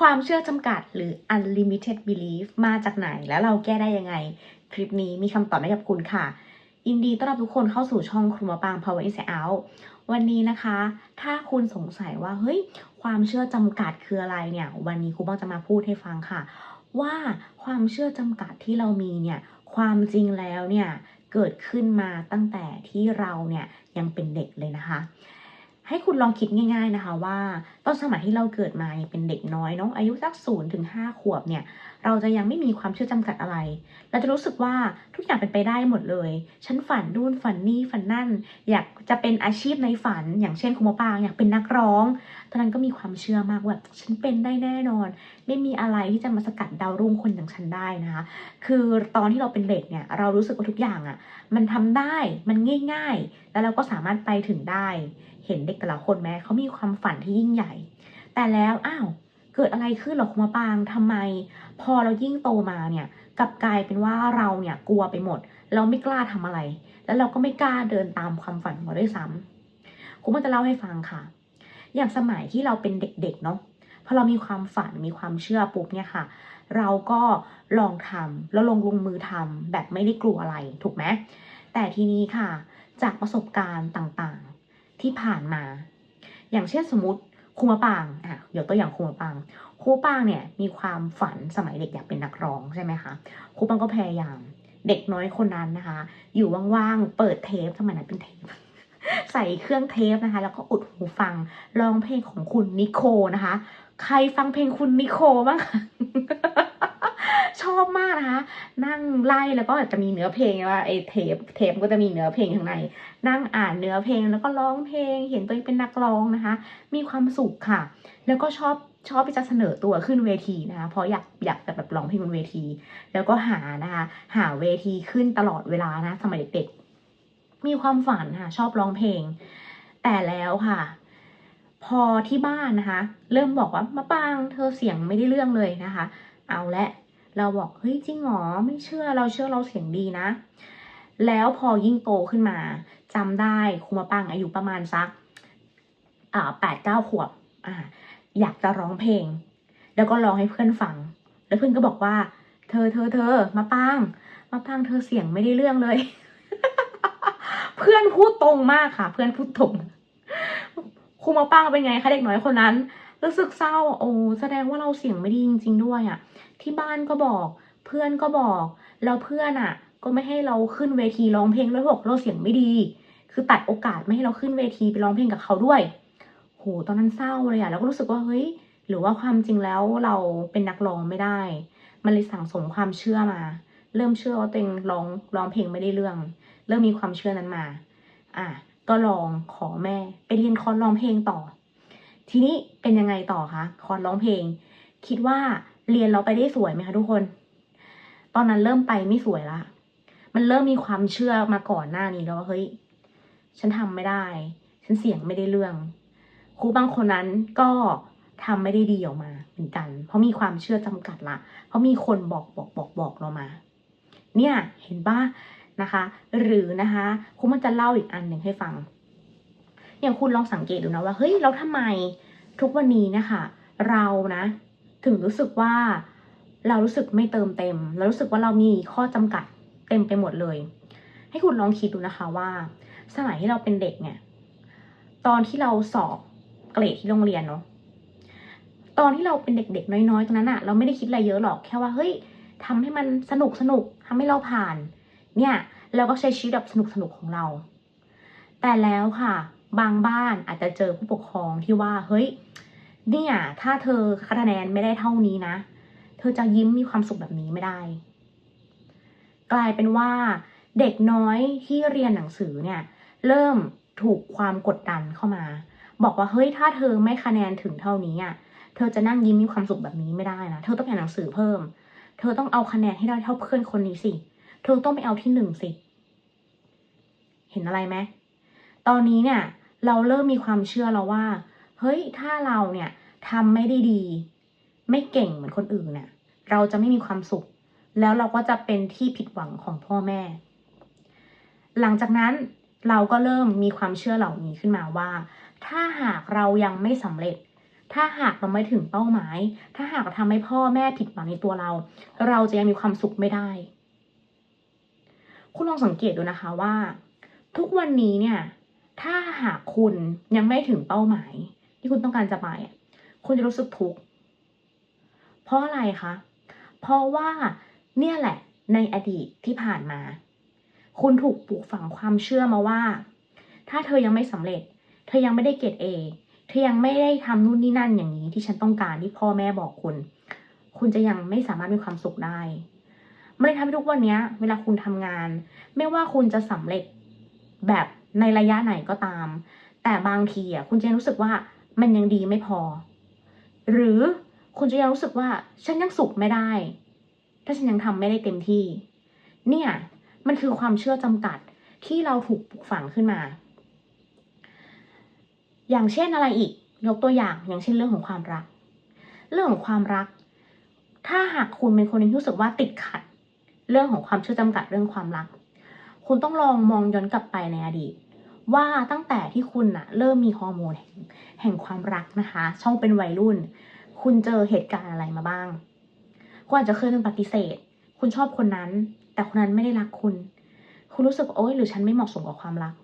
ความเชื่อจำกัดหรือ unlimited belief มาจากไหนแล้วเราแก้ได้ยังไง คลิปนี้มีคำตอบให้กับคุณค่ะยินดีต้อนรับทุกคนเข้าสู่ช่องครูมะปาง Power Inside Out วันนี้นะคะ ถ้าคุณสงสัยว่าเฮ้ยความเชื่อจำกัดคืออะไรเนี่ย วันนี้ครูบ้างจะมาพูดให้ฟังค่ะ ว่าความเชื่อจำกัดที่เรามีเนี่ย ความจริงแล้วเนี่ยเกิดขึ้นมาตั้งแต่ที่เราเนี่ยยังเป็นเด็กเลยนะคะ ให้คุณลองคิดง่าย ๆนะคะว่าตอนสมัยที่เราเกิดมาเป็นเด็กน้อยเนาะอายุสักศูนย์ถึงห้าขวบเนี่ย เราจะยังไม่มีความเชื่อจำกัดอะไร เราจะรู้สึกว่าทุกอย่างเป็นไปได้หมดเลย ฉันฝันนู่นฝันนี่ฝันนั่น อยากจะเป็นอาชีพในฝัน อย่างเช่นคุณหมอปางอยากเป็นนักร้อง ตอนนั้นก็มีความเชื่อมากว่าฉันเป็นได้แน่นอน ไม่มีอะไรที่จะมาสกัดดาวรุ่งคนอย่างฉันได้นะคะคือตอนที่เราเป็นเด็กเนี่ยเรารู้สึกว่าทุกอย่างอะ่ะมันทำได้มันง่าย ๆ แล้วเราก็สามารถไปถึงได้ เห็นเด็กแต่ละคนแม้เขามีความฝันที่ยิ่งใหญ่ แต่แล้วอ้าวเกิดอะไรขึ้นหรอคุณมาปางทำไม พอเรายิ่งโตมาเนี่ยกลับกลายเป็นว่าเราเนี่ยกลัวไปหมด เราไม่กล้าทำอะไร แล้วเราก็ไม่กล้าเดินตามความฝันของเราด้วยซ้ำคุณมันจะเล่าให้ฟังค่ะ อย่างสมัยที่เราเป็นเด็กๆเนาะพอเรามีความฝันมีความเชื่อปุ๊บเนี่ยค่ะ เราก็ลองทำแล้วลงลงมือทำแบบไม่ได้กลัวอะไรถูกไหมแต่ทีนี้ค่ะ จากประสบการณ์ต่าง ที่ผ่านมา อย่างเช่นสมมติครูมะปางอะยกตัวอย่างครูมะปางครูปางเนี่ยมีความฝันสมัยเด็กอยากเป็นนักร้องใช่ไหมคะครูปางก็พยายามเด็กน้อยคนนั้นนะคะ อยู่ว่างๆ เปิดเทปสมัยนั้นเป็นเทป ใส่เครื่องเทปนะคะ แล้วก็อุดหูฟังร้องเพลงของคุณนิโคนะคะ ใครฟังเพลงคุณนิโคบ้างคะ ชอบมากนะคะ นั่งไล่แล้วก็จะมีเนื้อเพลงว่าไอ้เทปเทปก็จะมีเนื้อเพลงข้างใน นั่งอ่านเนื้อเพลงแล้วก็ร้องเพลง เห็นตัวเองเป็นนักร้องนะคะ มีความสุขค่ะ แล้วก็ชอบชอบที่จะเสนอตัวขึ้นเวทีนะคะ เพราะอยากอยากจะแบบร้องเพลงบนเวที แล้วก็หานะคะ หาเวทีขึ้นตลอดเวลานะ สมัยเด็กๆมีความฝันค่ะ ชอบร้องเพลง แต่แล้วค่ะ พอที่บ้านนะคะ เริ่มบอกว่ามะปางเธอเสียงไม่ได้เรื่องเลยนะคะ เอาละ เราบอกเฮ้ยจริงเหรอไม่เชื่อเราเชื่อเราเสียงดีนะ แล้วพอยิ่งโตขึ้นมาจำได้ครูมะปางอายุประมาณสักแปดเก้าขวบอ่าอยากจะร้องเพลง แล้วก็ร้องให้เพื่อนฟัง แล้วเพื่อนก็บอกว่า เธอเธอเธอมาปางมาปางเธอเสียงไม่ได้เรื่องเลย เพื่อนพูดตรงมากค่ะ เพื่อนพูดตรงครูมาปางเป็นไงคะเด็กน้อยคนนั้นรู้สึกเศร้าโอ้แสดงว่าเราเสียงไม่ดีจริง ๆ ด้วยอะ่ะ ที่บ้านก็บอก เพื่อนก็บอกแล้วเพื่อนอะ ก็ไม่ให้เราขึ้นเวทีร้องเพลงแล้วบอกเราเสียงไม่ดี คือตัดโอกาสไม่ให้เราขึ้นเวทีไปร้องเพลงกับเขาด้วย โหตอนนั้นเศร้าเลยอะแล้วก็รู้สึกว่าเฮ้ยหรือว่าความจริงแล้วเราเป็นนักร้องไม่ได้ มันเลยสั่งสมความเชื่อมา เริ่มเชื่อว่าตัวเองร้องร้องเพลงไม่ได้เรื่อง เริ่มมีความเชื่อนั้นมา อะก็ลองขอแม่ไปเรียนคอร์สร้องเพลงต่อ ทีนี้เป็นยังไงต่อคะคอร์สร้องเพลง คิดว่า เรียนเราไปได้สวยไหมคะทุกคน ตอนนั้นเริ่มไปไม่สวยละ มันเริ่มมีความเชื่อมาก่อนหน้านี้แล้วว่าเฮ้ย ฉันทำไม่ได้ ฉันเสียงไม่ได้เรื่อง ครูบางคนนั้นก็ทำไม่ได้ดีออกมาเหมือนกัน เพราะมีความเชื่อจำกัดละ เพราะมีคนบอกบอกบอกบอกเรามา เนี่ยเห็นป่ะนะคะ หรือนะคะครูมันจะเล่าอีกอันหนึ่งให้ฟัง อย่างคุณลองสังเกตดูนะว่าเฮ้ยเราทำไมทุกวันนี้นะคะ เรานะ ถึงรู้สึกว่าเรารู้สึกไม่เติมเต็ม เรารู้สึกว่าเรามีข้อจำกัดเต็มไปหมดเลย ให้คุณลองคิดดูนะคะว่า สมัยที่เราเป็นเด็กเนี่ย ตอนที่เราสอบเกรดที่โรงเรียนเนาะ ตอนที่เราเป็นเด็กๆ น้อยๆตอนนั้นอะเราไม่ได้คิดอะไรเยอะหรอก แค่ว่าเฮ้ยทำให้มันสนุกสนุกทำให้เราผ่าน เนี่ยเราก็ใช้ชีวิตแบบสนุกสนุกของเรา แต่แล้วค่ะ บางบ้านอาจจะเจอผู้ปกครองที่ว่าเฮ้ย เนี่ย ถ้าเธอคะแนนไม่ได้เท่านี้นะ เธอจะยิ้มมีความสุขแบบนี้ไม่ได้ กลายเป็นว่าเด็กน้อยที่เรียนหนังสือเนี่ย เริ่มถูกความกดดันเข้ามา บอกว่าเฮ้ยถ้าเธอไม่คะแนนถึงเท่านี้อะเธอจะนั่งยิ้มมีความสุขแบบนี้ไม่ได้นะเธอต้องอ่านหนังสือเพิ่ม เธอต้องเอาคะแนนให้ได้เท่าเพื่อนคนนี้สิเธอต้องไปเอาที่หนึ่งสิเห็นอะไรไหมตอนนี้เนี่ย เราเริ่มมีความเชื่อแล้วว่า เฮ้ยถ้าเราเนี่ย ทำไม่ได้ดี ไม่เก่งเหมือนคนอื่นเนี่ยเราจะไม่มีความสุข แล้วเราก็จะเป็นที่ผิดหวังของพ่อแม่ หลังจากนั้นเราก็เริ่มมีความเชื่อเหล่านี้ขึ้นมาว่า ถ้าหากเรายังไม่สำเร็จ ถ้าหากเราไม่ถึงเป้าหมาย ถ้าหากเราทำให้พ่อแม่ผิดหวังในตัวเรา เราจะยังมีความสุขไม่ได้ คุณลองสังเกตดูนะคะว่า ทุกวันนี้เนี่ย ถ้าหากคุณยังไม่ถึงเป้าหมาย ที่คุณต้องการจะไป คุณจะรู้สึกทุกข์เพราะอะไรคะ เพราะว่าเนี่ยแหละในอดีตที่ผ่านมา คุณถูกปลูกฝังความเชื่อมาว่า ถ้าเธอยังไม่สำเร็จ เธอยังไม่ได้เกรดเอเธอยังไม่ได้ทำนู่นนี่นั่นอย่างนี้ที่ฉันต้องการที่พ่อแม่บอกคุณ คุณจะยังไม่สามารถมีความสุขได้มันเลยทำให้ทุกวันนี้เวลาคุณทำงาน ไม่ว่าคุณจะสำเร็จแบบในระยะไหนก็ตาม แต่บางทีอะคุณจะรู้สึกว่ามันยังดีไม่พอ หรือคุณจะยังรู้สึกว่าฉันยังสุขไม่ได้ ถ้าฉันยังทำไม่ได้เต็มที่ เนี่ยมันคือความเชื่อจำกัดที่เราถูกปลูกฝังขึ้นมา อย่างเช่นอะไรอีก ยกตัวอย่างอย่างเช่นเรื่องของความรัก เรื่องของความรัก ถ้าหากคุณเป็นคนที่รู้สึกว่าติดขัด เรื่องของความเชื่อจำกัดเรื่องความรัก คุณต้องลองมองย้อนกลับไปในอดีต ว่าตั้งแต่ที่คุณน่ะเริ่มมีฮอร์โมนแห่งความรักนะคะ ช่องเป็นวัยรุ่น คุณเจอเหตุการณ์อะไรมาบ้าง คุณอาจจะเคยโดนปฏิเสธ คุณชอบคนนั้น แต่คนนั้นไม่ได้รักคุณ คุณรู้สึกโอ๊ยหรือฉันไม่เหมาะสมกับความรัก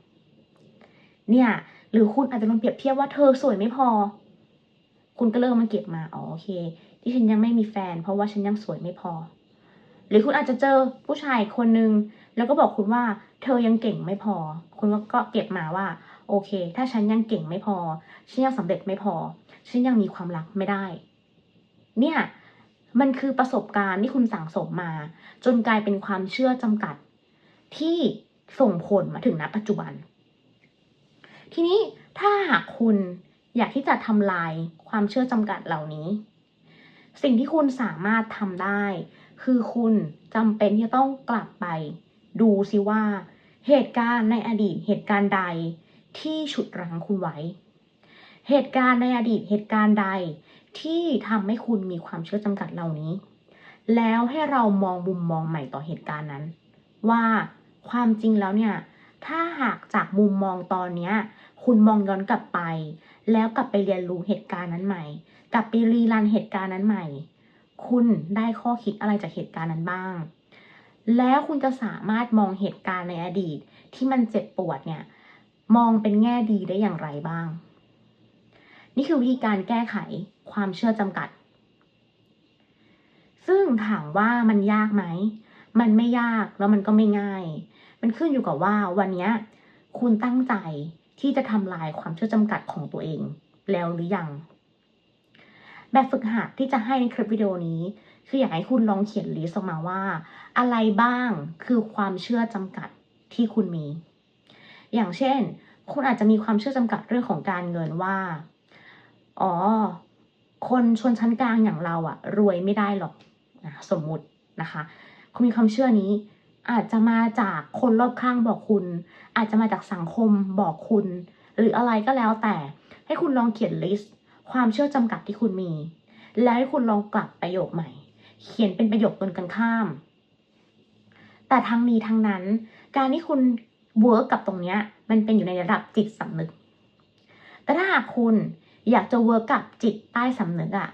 เนี่ย หรือคุณอาจจะโดนเปรียบเทียบว่าเธอสวยไม่พอ คุณก็เริ่มมาเก็บมาอ๋อโอเค ที่ฉันยังไม่มีแฟน เพราะว่าฉันยังสวยไม่พอ หรือคุณอาจจะเจอผู้ชายคนหนึ่ง แล้วก็บอกคุณว่าเธอยังเก่งไม่พอ คุณก็เก็บมาว่า โอเค ถ้าฉันยังเก่งไม่พอ ฉันยังสำเร็จไม่พอ ฉันยังมีความรักไม่ได้ เนี่ยมันคือประสบการณ์ที่คุณสั่งสมมา จนกลายเป็นความเชื่อจำกัด ที่ส่งผลมาถึงณปัจจุบัน ทีนี้ถ้าหากคุณอยากที่จะทำลายความเชื่อจำกัดเหล่านี้ สิ่งที่คุณสามารถทำได้ คือคุณจำเป็นที่จะต้องกลับไป ดูซิว่า เหตุการณ์ในอดีตเหตุการณ์ใดที่ฉุดรั้งคุณไว้ เหตุการณ์ในอดีตเหตุการณ์ใดที่ทำให้คุณมีความเชื่อจำกัดเหล่านี้ แล้วให้เรามองมุมมองใหม่ต่อเหตุการณ์นั้น ว่าความจริงแล้วเนี่ย ถ้าหากจากมุมมองตอนเนี้ย คุณมองย้อนกลับไป แล้วกลับไปเรียนรู้เหตุการณ์นั้นใหม่ กลับไปรีรันเหตุการณ์นั้นใหม่ คุณได้ข้อคิดอะไรจากเหตุการณ์นั้นบ้าง แล้วคุณจะสามารถมองเหตุการณ์ในอดีต ที่มันเจ็บปวดเนี่ย มองเป็นแง่ดีได้อย่างไรบ้าง นี่คือวิธีการแก้ไขความเชื่อจำกัด ซึ่งถามว่ามันยากไหม มันไม่ยากแล้วมันก็ไม่ง่าย มันขึ้นอยู่กับว่าวันนี้คุณตั้งใจที่จะทำลายความเชื่อจำกัดของตัวเองแล้วหรือยัง แบบฝึกหัดที่จะให้ในคลิปวิดีโอนี้ คืออยากให้คุณลองเขียนลิสต์ออกมาว่า อะไรบ้างคือความเชื่อจำกัดที่คุณมี อย่างเช่น คุณอาจจะมีความเชื่อจำกัดเรื่องของการเงินว่า อ๋อ คนชนชั้นกลางอย่างเราอะรวยไม่ได้หรอกสมมุตินะคะ คุณมีความเชื่อนี้ อาจจะมาจากคนรอบข้างบอกคุณ อาจจะมาจากสังคมบอกคุณ หรืออะไรก็แล้วแต่ ให้คุณลองเขียนลิสต์ ความเชื่อจำกัดที่คุณมี แล้วให้คุณลองกลับประโยคใหม่ เขียนเป็นประโยคตรงกันข้าม แต่ทั้งนี้ทั้งนั้น การที่คุณเวิร์กกับตรงเนี้ยมันเป็นอยู่ในระดับจิตสำนึก แต่ถ้าหากคุณอยากจะเวิร์กกับจิตใต้สำนึกอะ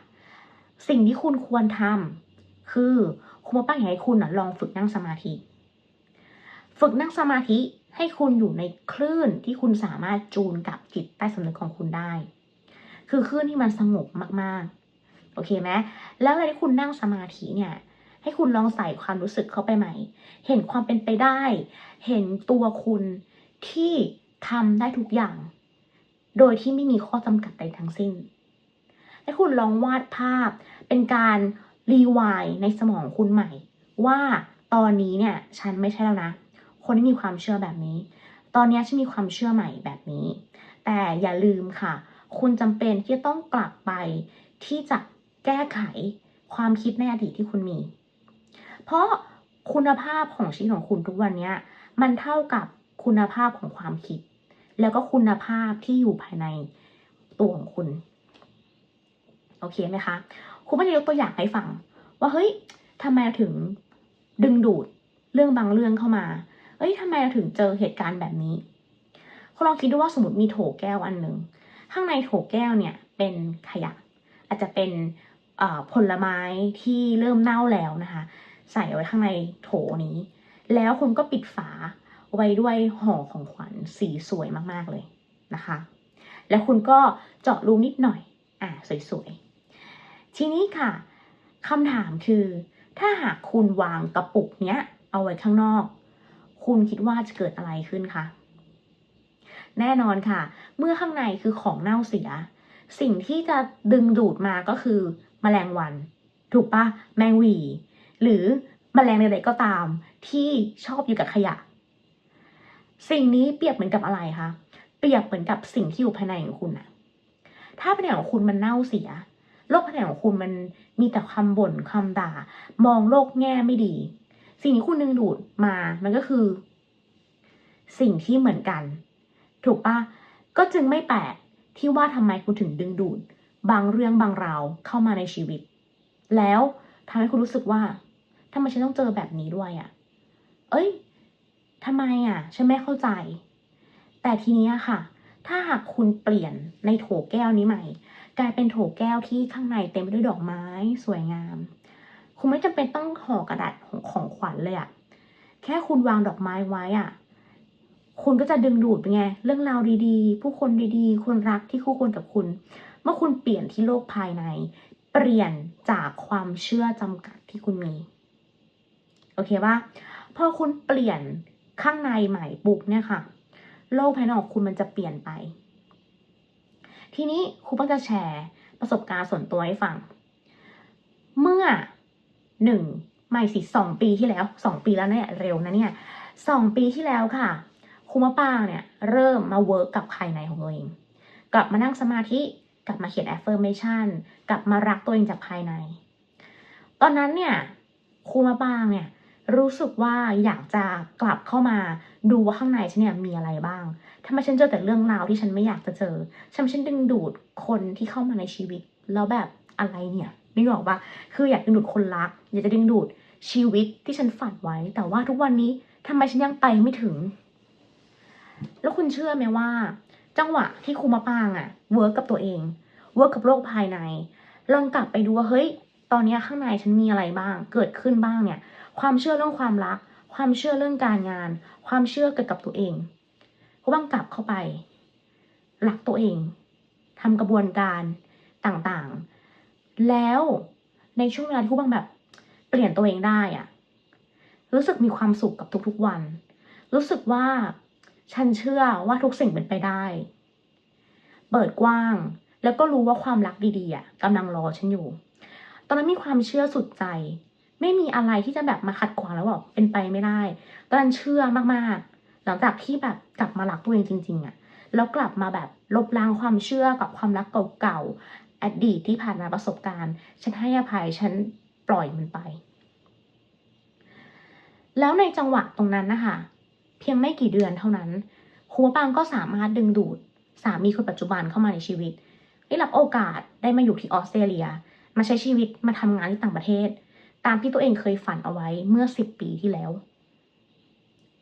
สิ่งที่คุณควรทำคือคุณมาป้าอยากให้คุณอะลองฝึกนั่งสมาธิ ฝึกนั่งสมาธิให้คุณอยู่ในคลื่นที่คุณสามารถจูนกับจิตใต้สำนึกของคุณได้ คือคลื่นที่มันสงบมากๆ โอเคไหมแล้วเวลาที่คุณนั่งสมาธิเนี่ย ให้คุณลองใส่ความรู้สึกเข้าไปใหม่ เห็นความเป็นไปได้ เห็นตัวคุณที่ทำได้ทุกอย่าง โดยที่ไม่มีข้อจำกัดใดทั้งสิ้น ให้คุณลองวาดภาพเป็นการรีวายในสมองคุณใหม่ ว่าตอนนี้เนี่ยฉันไม่ใช่แล้วนะ คนที่มีความเชื่อแบบนี้ ตอนนี้ฉันมีความเชื่อใหม่แบบนี้ แต่อย่าลืมค่ะ คุณจำเป็นที่จะต้องกลับไปที่จะ แก้ไขความคิดในอดีตที่คุณมี เพราะคุณภาพของชีวิตของคุณทุกวันนี้มันเท่ากับคุณภาพของความคิด แล้วก็คุณภาพที่อยู่ภายในตัวของคุณ โอเคไหมคะคุณไม่ได้ยกตัวอย่างให้ฟัง ว่าเฮ้ยทำไมเราถึงดึงดูดเรื่องบางเรื่องเข้ามาเฮ้ยทำไมเราถึงเจอเหตุการณ์แบบนี้คุณลองคิดดูว่าสมมติมีโถแก้วอันหนึ่งข้างในโถแก้วเนี่ยเป็นขยะ อาจจะเป็น ผลไม้ที่เริ่มเน่าแล้วนะคะ ใส่ไว้ข้างในโถนี้ แล้วคุณก็ปิดฝาไว้ด้วยห่อของขวัญสีสวยมากๆเลยนะคะ แล้วคุณก็เจาะรูนิดหน่อย อ่าสวยๆ ทีนี้ค่ะคำถามคือ ถ้าหากคุณวางกระปุกเนี้ย เอาไว้ข้างนอก คุณคิดว่าจะเกิดอะไรขึ้นคะแน่นอนค่ะ เมื่อข้างในคือของเน่าเสีย สิ่งที่จะดึงดูดมาก็คือ แมลงวัน ถูกปะแมงวี หรือแมลงใดๆก็ตาม ที่ชอบอยู่กับขยะ สิ่งนี้เปรียบเหมือนกับอะไรคะเปรียบเหมือนกับสิ่งที่อยู่ภายในของคุณอะถ้าภายในของคุณมันเน่าเสีย โลกภายในของคุณมันมีแต่ความบ่นความด่า มองโลกแง่ไม่ดี สิ่งที่คุณดึงดูดมามันก็คือ สิ่งที่เหมือนกัน ถูกปะก็จึงไม่แปลกที่ว่าทำไมคุณถึงดึงดูด บางเรื่องบางราวเข้ามาในชีวิต แล้วทำให้คุณรู้สึกว่าทำไมฉันต้องเจอแบบนี้ด้วยอะ่ะ เอ้ยทำไมอะ ฉันไม่เข้าใจ แต่ทีนี้ค่ะ ถ้าหากคุณเปลี่ยนในโถแก้วนี้ใหม่ กลายเป็นโถแก้วที่ข้างในเต็มไปด้วยดอกไม้สวยงาม คุณไม่จำเป็นต้องห่อกระดาษของของขวัญเลยอะแค่คุณวางดอกไม้ไว้อะ คุณก็จะดึงดูดไปไง เรื่องราวดีๆ ผู้คนดีๆ คนรักที่คู่ควรกับคุณ เมื่อคุณเปลี่ยนที่โลกภายใน เปลี่ยนจากความเชื่อจำกัดที่คุณมี โอเคปะพอคุณเปลี่ยนข้างในใหม่ปุ๊บเนี่ยค่ะ โลกภายนอกคุณมันจะเปลี่ยนไป ทีนี้ครูก็จะแชร์ประสบการณ์ส่วนตัวให้ฟัง เมื่อหนึ่งไม่สิสองปีที่แล้วสองปีแล้วเนี่ยเร็วนะเนี่ยสองปีที่แล้วค่ะครูมะปางเนี่ยเริ่มมาเวิร์กกับภายในของตัวเอง กลับมานั่งสมาธิ กลับมาเขียน affirmation กลับมารักตัวเองจากภายใน ตอนนั้นเนี่ยครูมะปางเนี่ยรู้สึกว่าอยากจะกลับเข้ามาดูว่าข้างในฉันเนี่ยมีอะไรบ้างทำไมฉันเจอแต่เรื่องราวที่ฉันไม่อยากจะเจอทำไมฉันดึงดูดคนที่เข้ามาในชีวิต แล้วแบบอะไรเนี่ยนึกออกปะคืออยากดึงดูดคนรัก อยากจะดึงดูดชีวิตที่ฉันฝันไว้ แต่ว่าทุกวันนี้ทำไมฉันยังไปไม่ถึง แล้วคุณเชื่อไหมว่า จังหวะที่ครูมะปางอะเวิร์กกับตัวเองเวิร์กกับโลกภายใน ลองกลับไปดูว่าเฮ้ย ตอนนี้ข้างในฉันมีอะไรบ้าง เกิดขึ้นบ้างเนี่ย ความเชื่อเรื่องความรัก ความเชื่อเรื่องการงาน ความเชื่อเกี่ยวกับตัวเองครูบ้างกลับเข้าไปรักตัวเองทำกระบวนการต่างๆ แล้วในช่วงเวลาที่ครูบ้างแบบ เปลี่ยนตัวเองได้อะรู้สึกมีความสุขกับทุกๆวัน รู้สึกว่า ฉันเชื่อว่าทุกสิ่งเป็นไปได้ เปิดกว้าง แล้วก็รู้ว่าความรักดีๆอะกำลังรอฉันอยู่ ตอนนั้นมีความเชื่อสุดใจ ไม่มีอะไรที่จะแบบมาขัดขวางแล้วบอกเป็นไปไม่ได้ ตอนนั้นเชื่อมากๆ หลังจากที่แบบกลับมารักตัวเองจริง ๆ อะ แล้วกลับมาแบบลบล้างความเชื่อกับความรักเก่าๆ อดีตที่ผ่านมาประสบการณ์ ฉันให้อภัย ฉันปล่อยมันไป แล้วในจังหวะตรงนั้นนะคะ เพียงไม่กี่เดือนเท่านั้นครูมะปางก็สามารถดึงดูดสามีคนปัจจุบันเข้ามาในชีวิต ได้รับโอกาสได้มาอยู่ที่ออสเตรเลีย มาใช้ชีวิตมาทำงานที่ต่างประเทศ ตามที่ตัวเองเคยฝันเอาไว้เมื่อสิบปีที่แล้ว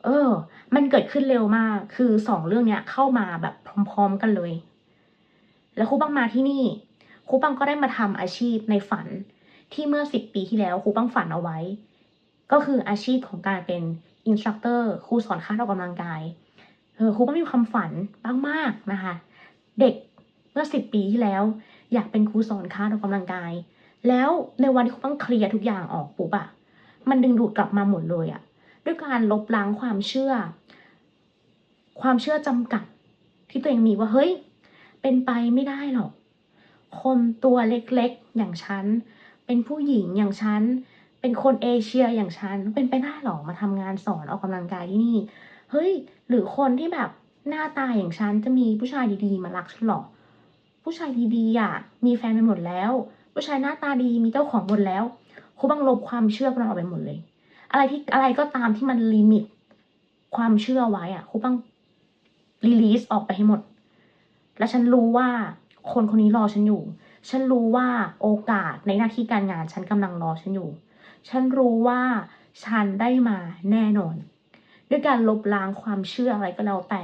เออ มันเกิดขึ้นเร็วมาก คือสองเรื่องเนี้ยเข้ามาแบบพร้อมๆกันเลย แล้วครูปังมาที่นี่ครูปังก็ได้มาทำอาชีพในฝันที่เมื่อสิบปีที่แล้วครูปังฝันเอาไว้ ก็คืออาชีพของการเป็น อินสตรัคเตอร์ครูสอนค่าออกกำลังกายเออครูปังมีความฝันมากๆนะคะ เด็กเมื่อสิบปีที่แล้ว อยากเป็นครูสอนค่าออกกำลังกาย แล้วในวันที่ครูปังเคลียร์ทุกอย่างออกปุ๊บอะมันดึงดูดกลับมาหมดเลยอะด้วยการลบล้างความเชื่อ ความเชื่อจำกัด ที่ตัวเองมีว่าเฮ้ย เป็นไปไม่ได้หรอก คนตัวเล็กๆอย่างฉัน เป็นผู้หญิงอย่างฉัน เป็นคนเอเชียอย่างฉันเป็นไปได้หรอมาทำงานสอนออกกำลังกายที่นี่ เฮ้ย หรือคนที่แบบหน้าตาอย่างฉันจะมีผู้ชายดีๆ มารักฉันหรอ ผู้ชายดีๆอะมีแฟนไปหมดแล้ว ผู้ชายหน้าตาดีมีเจ้าของหมดแล้วครูบังลบความเชื่อพวกนั้นออกไปหมดเลย อะไรที่อะไรก็ตามที่มันลิมิตความเชื่อไว้อะครูบังรีลีสออกไปให้หมด และฉันรู้ว่าคนคนนี้รอฉันอยู่ ฉันรู้ว่าโอกาสในหน้าที่การงานฉันกำลังรอฉันอยู่ ฉันรู้ว่าฉันได้มาแน่นอน ด้วยการลบล้างความเชื่ออะไรก็แล้วแต่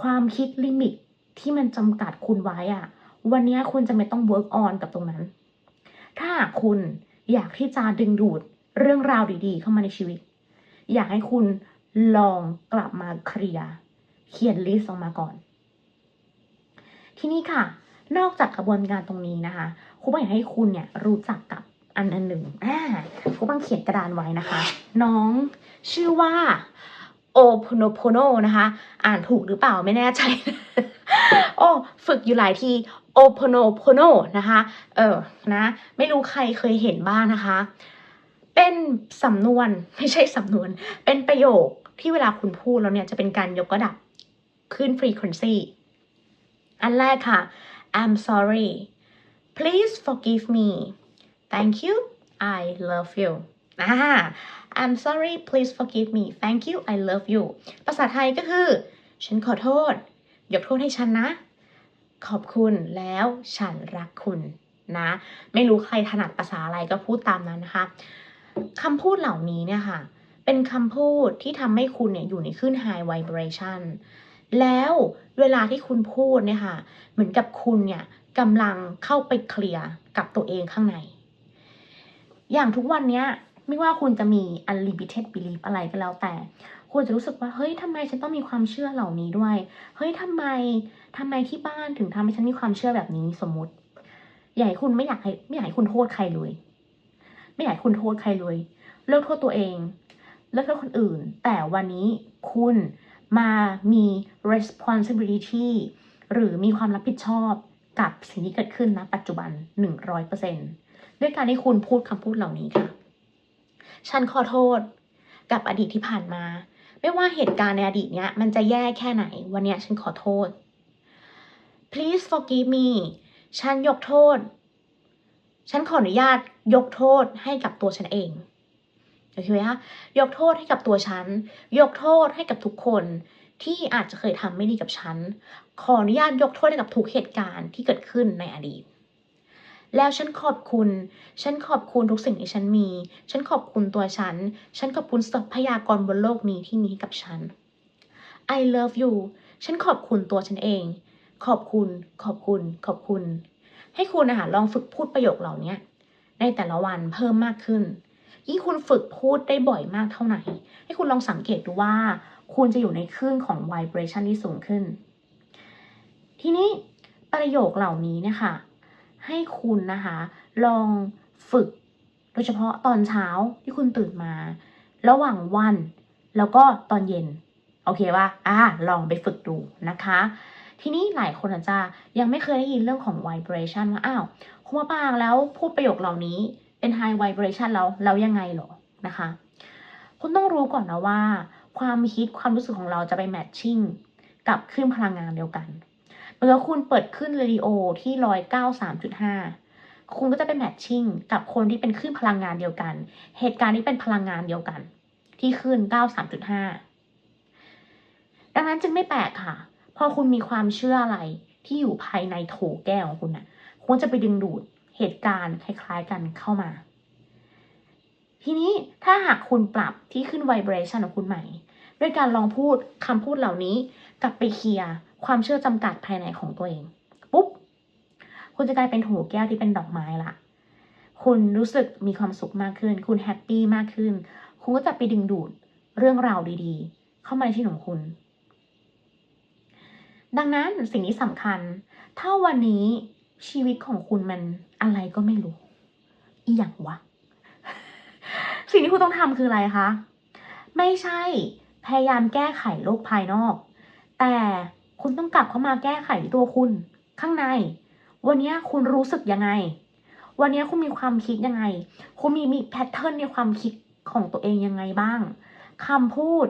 ความคิดลิมิตที่มันจำกัดคุณไว้อะวันนี้คุณจะไม่ต้อง work on กับตรงนั้น ถ้าหากคุณอยากที่จะดึงดูดเรื่องราวดีๆ เข้ามาในชีวิต อยากให้คุณลองกลับมาเคลียร์เขียนลิสต์ออกมาก่อน ทีนี้ค่ะ นอกจากกระบวนการตรงนี้นะคะครูบังอยากให้คุณเนี่ยรู้จักกับ อันอันหนึ่งอ่าครูบังเขียนกระดานไว้นะคะ น้องชื่อว่าโอพโนโพโนนะคะ อ่านถูกหรือเปล่าไม่แน่ใจ โอ้ฝึกอยู่หลายทีโอพโนโพโนนะคะ เออนะ ไม่รู้ใครเคยเห็นบ้างนะคะ เป็นสำนวนไม่ใช่สำนวน เป็นประโยคที่เวลาคุณพูดแล้วเนี่ยจะเป็นการยกระดับขึ้น frequency อันแรกค่ะ I'm sorry please forgive me thank you I love you อ I'm sorry please forgive me thank you I love you ภาษาไทยก็คือ ฉันขอโทษ ยกโทษให้ฉันนะ ขอบคุณแล้วฉันรักคุณนะ ไม่รู้ใครถนัดภาษาอะไรก็พูดตามนั้นนะคะคำพูดเหล่านี้เนี่ยค่ะ เป็นคำพูดที่ทำให้คุณเนี่ยอยู่ในคลื่น high vibration แล้วเวลาที่คุณพูดเนี่ยค่ะ เหมือนกับคุณเนี่ยกำลังเข้าไปเคลียร์กับตัวเองข้างใน อย่างทุกวันเนี้ยไม่ว่าคุณจะมี unlimited belief อะไรก็แล้วแต่คุณจะรู้สึกว่าเฮ้ยทำไมฉันต้องมีความเชื่อเหล่านี้ด้วย เฮ้ยทำไมทำไมที่บ้านถึงทำให้ฉันมีความเชื่อแบบนี้สมมติอยากให้คุณไม่อยากให้ไม่อยากให้คุณโทษใครเลย ไม่อยากให้คุณโทษใครเลยเลิกโทษตัวเองเลิกโทษคนอื่น แต่วันนี้คุณมามี responsibility หรือมีความรับผิดชอบกับสิ่งที่เกิดขึ้นนะปัจจุบัน 100% ด้วยการที่คุณพูดคำพูดเหล่านี้ค่ะ ฉันขอโทษกับอดีตที่ผ่านมา ไม่ว่าเหตุการณ์ในอดีตเนี้ยมันจะแย่แค่ไหน วันเนี้ยฉันขอโทษ please forgive me ฉันยกโทษ ฉันขออนุญาตยกโทษให้กับตัวฉันเองโอเคไหมคะยกโทษให้กับตัวฉัน ยกโทษให้กับทุกคนที่อาจจะเคยทำไม่ดีกับฉัน ขออนุญาตยกโทษให้กับทุกเหตุการณ์ที่เกิดขึ้นในอดีต แล้วฉันขอบคุณ ฉันขอบคุณทุกสิ่งที่ฉันมี ฉันขอบคุณตัวฉัน ฉันขอบคุณทรัพยากรบนโลกนี้ที่มีให้กับฉัน I love you ฉันขอบคุณตัวฉันเอง ขอบคุณ ขอบคุณ ขอบคุณ ให้คุณนะคะลองฝึกพูดประโยคเหล่านี้ในแต่ละวันเพิ่มมากขึ้น ยิ่งคุณฝึกพูดได้บ่อยมากเท่าไหร่ ให้คุณลองสังเกตดูว่า คุณจะอยู่ในคลื่นของ vibration ที่สูงขึ้น ทีนี้ประโยคเหล่านี้เนี่ยค่ะ ให้คุณนะคะ ลองฝึก โดยเฉพาะตอนเช้าที่คุณตื่นมา ระหว่างวัน แล้วก็ตอนเย็น โอเคป่ะอ่าลองไปฝึกดูนะคะ ทีนี้หลายคนอาจจะยังไม่เคยได้ยินเรื่องของ vibration ว่าอ้าวคุณมะปางแล้วพูดประโยคเหล่านี้เป็น high vibration แล้วแล้วยังไงเหรอนะคะ คุณต้องรู้ก่อนนะว่า ความคิดความรู้สึกของเราจะไปแมทชิ่งกับคลื่นพลังงานเดียวกัน เมื่อคุณเปิดขึ้นเรดิโอที่ร้อยเก้าสามจุดห้าคุณก็จะไปแมทชิ่งกับคนที่เป็นคลื่นพลังงานเดียวกัน เหตุการณ์ที่เป็นพลังงานเดียวกัน ที่ขึ้นเก้าสามจุดห้าดังนั้นจึงไม่แปลกค่ะ พอคุณมีความเชื่ออะไรที่อยู่ภายในโถแก้วของคุณน่ะคุณจะไปดึงดูดเหตุการณ์คล้ายๆกันเข้ามา ทีนี้ถ้าหากคุณปรับที่ขึ้น vibration ของคุณใหม่ ด้วยการลองพูดคำพูดเหล่านี้กลับไปเคลียร์ความเชื่อจำกัดภายในของตัวเองปุ๊บคุณจะกลายเป็นโถแก้วที่เป็นดอกไม้ละคุณรู้สึกมีความสุขมากขึ้น คุณแฮปปี้มากขึ้น คุณก็จะไปดึงดูดเรื่องราวดีๆ เข้ามาในชีวิตของคุณ ดังนั้นสิ่งนี้สำคัญ ถ้าวันนี้ชีวิตของคุณมันอะไรก็ไม่รู้ อีหยังวะ สิ่งที่คุณต้องทำคืออะไรคะ ไม่ใช่ พยายามแก้ไขโลกภายนอก แต่คุณต้องกลับเข้ามาแก้ไขตัวคุณข้างใน วันนี้คุณรู้สึกยังไง วันนี้คุณมีความคิดยังไง คุณมีมีแพทเทิร์นในความคิดของตัวเองยังไงบ้างคำพูด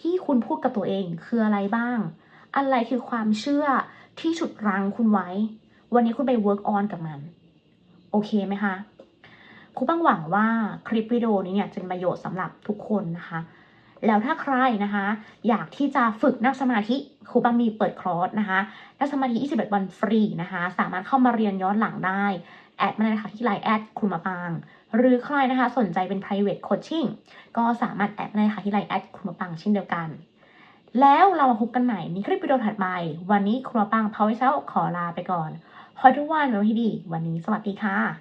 ที่คุณพูดกับตัวเองคืออะไรบ้าง อะไรคือความเชื่อที่ฉุดรั้งคุณไว้ วันนี้คุณไป work on กับมัน โอเคไหมคะครูปังหวังว่าคลิปวิดีโอนี้เนี่ยจะเป็นประโยชน์สำหรับทุกคนนะคะ แล้วถ้าใครนะคะ อยากที่จะฝึกนั่งสมาธิครูปังมีเปิดคอร์สนะคะนั่งสมาธิ 21 วันฟรีนะคะ สามารถเข้ามาเรียนย้อนหลังได้ แอดมาเลยนะคะที่ไลน์แอดครูมาปางหรือใครนะคะสนใจเป็น private coaching ก็สามารถแอดมาเลยค่ะที่ไลน์แอดครูมาปางเช่นเดียวกัน แล้วเรามาพบกันใหม่ในคลิปวิดีโอถัดไป วันนี้ครูมาปางพาวเวอร์เซลขอลาไปก่อนขอทุกวันเป็นวันที่ดี วันนี้สวัสดีค่ะ